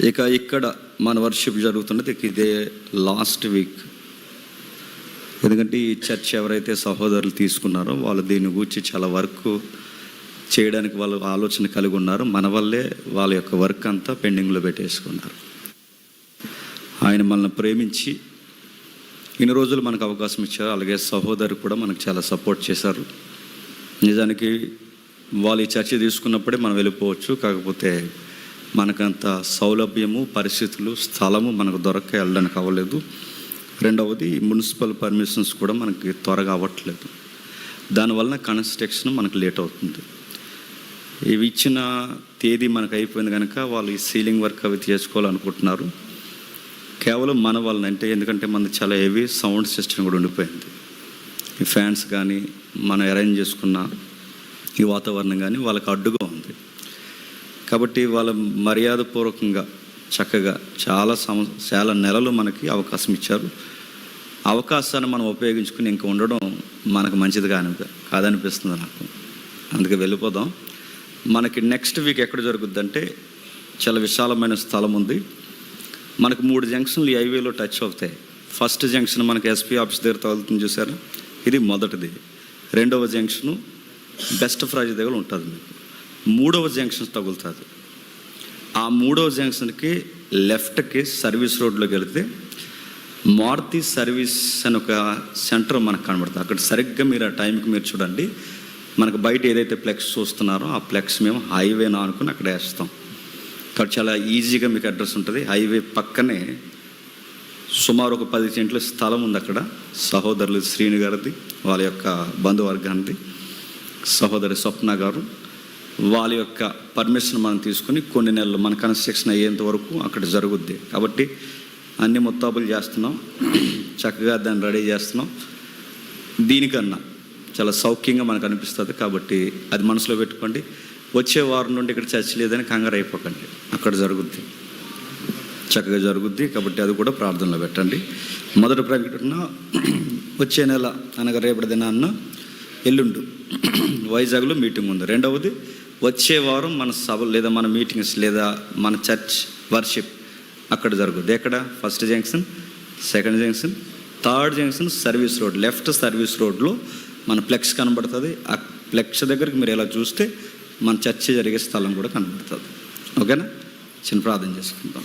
ఇక ఇక్కడ మన వర్షిప్ జరుగుతున్నది ఇదే లాస్ట్ వీక్ ఎందుకంటే ఈ చర్చ్ ఎవరైతే సహోదరులు తీసుకున్నారో వాళ్ళు దీని గురించి చాలా వర్క్ చేయడానికి వాళ్ళు ఆలోచన కలిగి ఉన్నారు. మన వల్లే వాళ్ళ యొక్క వర్క్ అంతా పెండింగ్లో పెట్టేసుకున్నారు. ఆయన మనల్ని ప్రేమించి ఇన్ని రోజులు మనకు అవకాశం ఇచ్చారు. అలాగే సహోదరు కూడా మనకు చాలా సపోర్ట్ చేశారు. నిజానికి వాళ్ళు ఈ చర్చ తీసుకున్నప్పుడే మనం వెళ్ళిపోవచ్చు. కాకపోతే మనకంత సౌలభ్యము పరిస్థితులు స్థలము మనకు దొరక వెళ్ళడానికి అవ్వలేదు. రెండవది మున్సిపల్ పర్మిషన్స్ కూడా మనకి త్వరగా అవ్వట్లేదు. దానివల్ల కన్స్ట్రక్షన్ మనకు లేట్ అవుతుంది. ఇవి ఇచ్చిన తేదీ మనకు అయిపోయింది కనుక వాళ్ళు ఈ సీలింగ్ వర్క్ అవి చేసుకోవాలనుకుంటున్నారు కేవలం మన వలన అంటే ఎందుకంటే మనది చాలా హెవీ సౌండ్ సిస్టమ్ కూడా ఉండిపోయింది. ఈ ఫ్యాన్స్ కానీ మనం అరేంజ్ చేసుకున్న ఈ వాతావరణం కానీ వాళ్ళకి అడ్డుగా కాబట్టి వాళ్ళ మర్యాదపూర్వకంగా చక్కగా చాలా సమ చాలా నెలలు మనకి అవకాశం ఇచ్చారు. అవకాశాన్ని మనం ఉపయోగించుకుని ఇంకా ఉండడం మనకు మంచిది కాని కాదనిపిస్తుంది నాకు. అందుకే వెళ్ళిపోదాం. మనకి నెక్స్ట్ వీక్ ఎక్కడ జరుగుద్దంటే చాలా విశాలమైన స్థలం ఉంది. మనకు మూడు జంక్షన్లు ఈ హైవేలో టచ్ అవుతాయి. ఫస్ట్ జంక్షన్ మనకి ఎస్పీ ఆఫీస్ దగ్గర తగులుతుంది చూసారు ఇది మొదటిది. రెండవ జంక్షను బెస్ట్ ఫ్రైజ్ దగ్గర ఉంటుంది. మీకు మూడవ జంక్షన్ తగులుతుంది. ఆ మూడవ జంక్షన్కి లెఫ్ట్కి సర్వీస్ రోడ్లోకి వెళితే మారుతి సర్వీస్ అని ఒక సెంటర్ మనకు కనబడుతుంది. అక్కడ సరిగ్గా మీరు ఆ టైంకి మీరు చూడండి. మనకు బయట ఏదైతే ఫ్లెక్స్ చూస్తున్నారో ఆ ఫ్లెక్స్ మేము హైవేనా అనుకుని అక్కడ వేస్తాం. అక్కడ చాలా ఈజీగా మీకు అడ్రస్ ఉంటుంది. హైవే పక్కనే సుమారు ఒక పది సెంట్ల స్థలం ఉంది అక్కడ. సహోదరులు శ్రీను గారిది వాళ్ళ యొక్క బంధువర్గానికి సహోదరి స్వప్న గారు వాళ్ళ యొక్క పర్మిషన్ మనం తీసుకుని కొన్ని నెలలు మన కన్స్ట్రక్షన్ అయ్యేంత వరకు అక్కడ జరుగుద్ది. కాబట్టి అన్ని ముత్తాబులు చేస్తున్నాం. చక్కగా దాన్ని రెడీ చేస్తున్నాం. దీనికన్నా చాలా సౌఖ్యంగా మనకు అనిపిస్తుంది. కాబట్టి అది మనసులో పెట్టుకోండి. వచ్చే వారం నుండి ఇక్కడ చర్చ లేదని కంగారు అయిపోకండి. అక్కడ జరుగుద్ది. చక్కగా జరుగుద్ది. కాబట్టి అది కూడా ప్రార్థనలో పెట్టండి. మొదటి ప్రకటన వచ్చే నెల అనగా రేపటి దినాన్న ఎల్లుండు. వైజాగ్లో మీటింగ్ ఉంది. రెండవది వచ్చే వారం మన సభ లేదా మన మీటింగ్స్ లేదా మన చర్చ్ వర్షిప్ అక్కడ జరుగుద్ది. ఎక్కడ? First junction second junction third junction service road. Left service రోడ్లో మన ఫ్లెక్స్ కనబడుతుంది. ఆ ఫ్లెక్స్ దగ్గరికి మీరు ఎలా చూస్తే మన చర్చ జరిగే స్థలం కూడా కనబడుతుంది. ఓకేనా? చిన్న ప్రార్థన చేసుకుంటాం